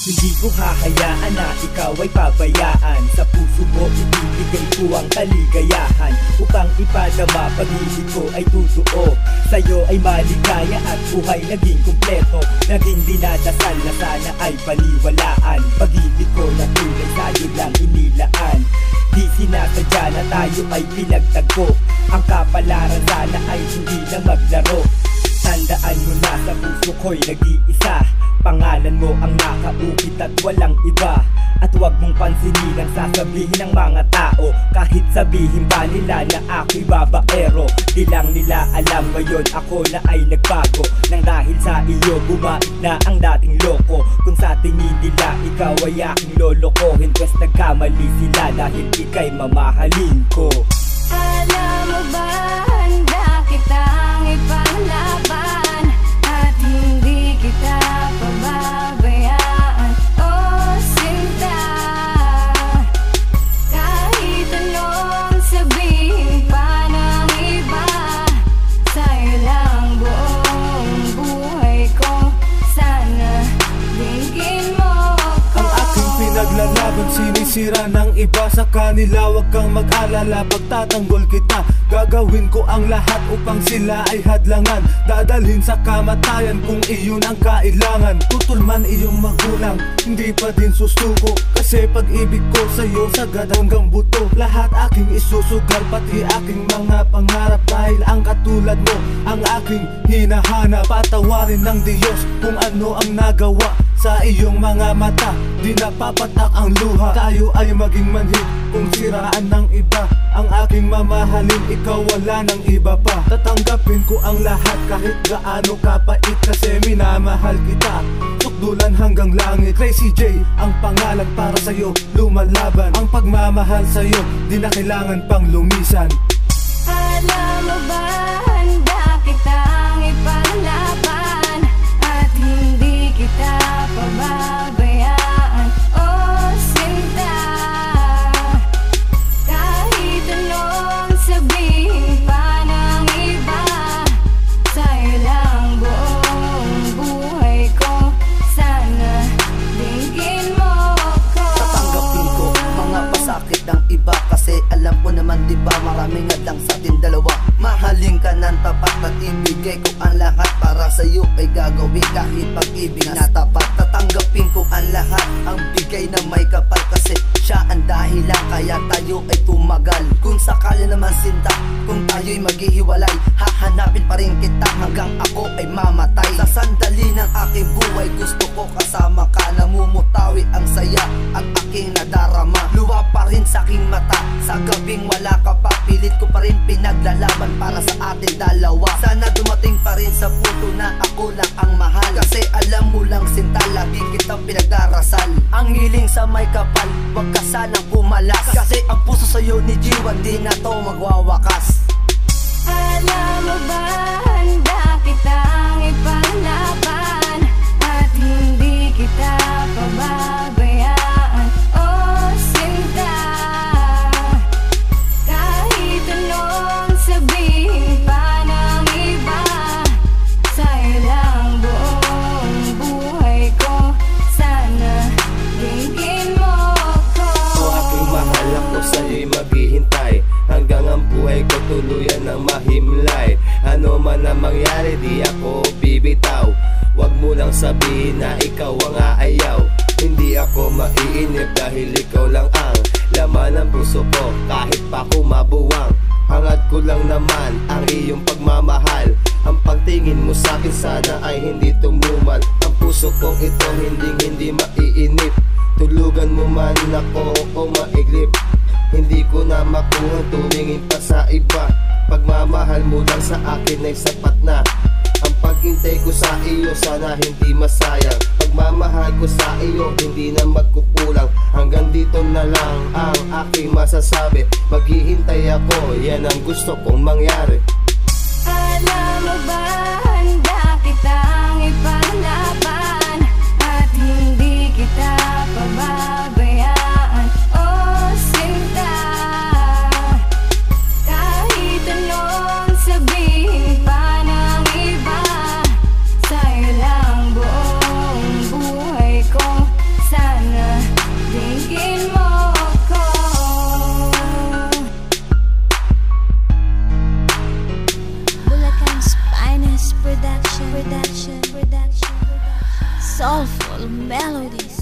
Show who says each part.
Speaker 1: ko hahayaan na ikaw ay pabayaan. Sa puso mo ibibigay ko ang kaligayahan. Upang ipadama pag-ibig ko ay totoo Sa'yo ay maligaya at buhay naging kumpleto. Naging dinadasal na sana ay paniwalaan. Pag-ibig ko na tunay sa'yo lang inilaan. Di sinasadya na tayo ay pinagtagpo Ang kapalaran sana ay hindi na maglaro Tandaan mo na sa puso ko'y nag-iisa. Pangalan mo ang nakaukit at walang iba. At huwag mong pansinin ang sasabihin ng mga tao. Kahit sabihin pa nila na ako'y babaero Di lang nila alam ngayon ako na ay nagbago. Nang dahil sa iyo bumait na ang dating loko. Kung sa tingin nila ikaw ay aking lolokohin Pwes nagkamali sila dahil ikay mamahalin ko.
Speaker 2: Alam mo ba, handa kitang ipaglaban
Speaker 3: sinisira ng iba sa kanila Huwag kang mag-alala pagtatanggol kita. Gagawin ko ang lahat upang sila ay hadlangan. Dadalhin sa kamatayan kung iyon ang kailangan. Tutol man iyong magulang, hindi pa din susuko. Kasi pag-ibig ko sa'yo sagad hanggang buto. Lahat aking isusugal pati aking mga pangarap Dahil ang katulad mo ang aking hinahanap. Patawarin ng Diyos kung ano ang nagawa sa iyong mga mata Di napapatak ang luha. Tayo ay maging manhid Kung siraan ng iba. Ang aking mamahalin Ikaw wala ng iba pa. Tatanggapin ko ang lahat Kahit gaano kapait Kasi minamahal kita. Tukdulan hanggang langit. Crazy J Ang pangalan para sa'yo Lumalaban. Ang pagmamahal sa'yo Di na kailangan pang lumisan.
Speaker 2: Alam mo ba,
Speaker 4: ibigay ko ang lahat Para sa'yo ay gagawin kahit pag-ibig na Tatanggapin ko ang lahat Ang bigay na may kapal kasi siya ang dahilan Kaya tayo ay tumagal. Kung sakali naman sinta Kung tayo'y maghihiwalay Hahanapin pa rin kita hanggang ako ay mamatay. Sa sandali ng aking buhay Gusto ko kasama ka. Namumutawi ang saya at aking nadarama sa aking mata. Sa gabing wala ka pa Pilit ko pa rin pinaglalaban para sa ating dalawa. Sana dumating pa rin sa punto na ako lang ang mahal. Kasi alam mo lang sinta Lagi kitang pinagdarasal. Ang hiling sa may kapal Huwag ka sanang pumalas. Kasi ang puso sa'yo ni Jiwa Di na to magwawakas
Speaker 2: buhay ko
Speaker 5: tuluyan ng mahimlay. Ano man ang mangyari di ako bibitaw. Huwag mo lang sabihin na ikaw ang aayaw. Hindi ako maiinip dahil ikaw lang ang Laman ng puso ko kahit pa ako mabuwang. Hangad ko lang naman ang iyong pagmamahal. Ang pagtingin mo sa akin sana ay hindi tumumal Ang puso kong ito hindi hindi maiinip. Tulugan mo man ako o Hindi ko na makuha tumingin pa sa iba. Pagmamahal mo lang sa akin ay sapat na. Ang paghintay ko sa iyo sana hindi masayang. Pagmamahal ko sa iyo hindi na magkukulang. Hanggang dito na lang ang aking masasabi. Maghihintay ako, yan ang gusto kong mangyari.
Speaker 2: Alam mo ba,
Speaker 6: soulful melodies.